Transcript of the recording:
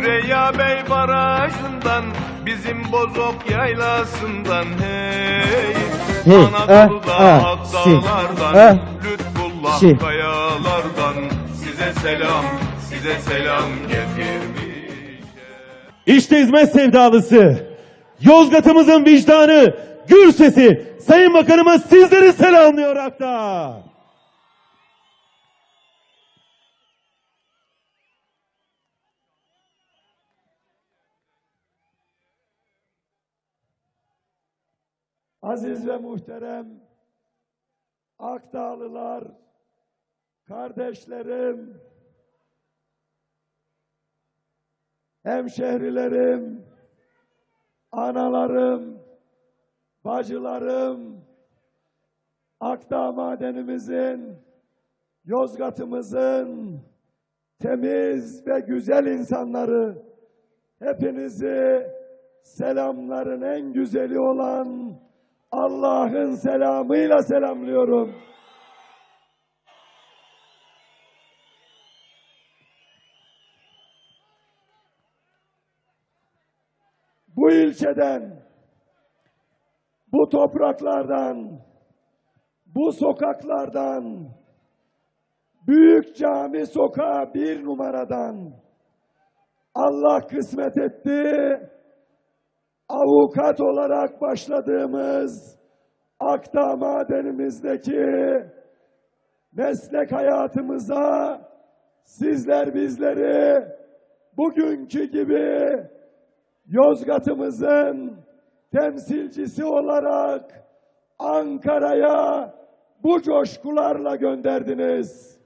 Süreyya Bey barajından bizim Bozok yaylasından hey Hey, Anadolu'da ah, ah, si, akdağlardan ah, Lütfullah si. kayalardan size selam size selam getirmiş. İşte hizmet sevdalısı. Yozgat'ımızın vicdanı, gür sesi. Sayın Bakanımız sizleri selamlıyor hatta. Aziz ve muhterem Akdağlılar, kardeşlerim, hemşehrilerim, analarım, bacılarım, Akdağ madenimizin, Yozgat'ımızın temiz ve güzel insanları, hepinizi selamların en güzeli olan Allah'ın selamıyla selamlıyorum. Bu ilçeden, bu topraklardan, bu sokaklardan, Büyük Cami Sokağı bir numaradan Allah kısmet etti avukat olarak başladığımız Akdağ madenimizdeki meslek hayatımıza sizler bizleri bugünkü gibi Yozgat'ımızın temsilcisi olarak Ankara'ya bu coşkularla gönderdiniz.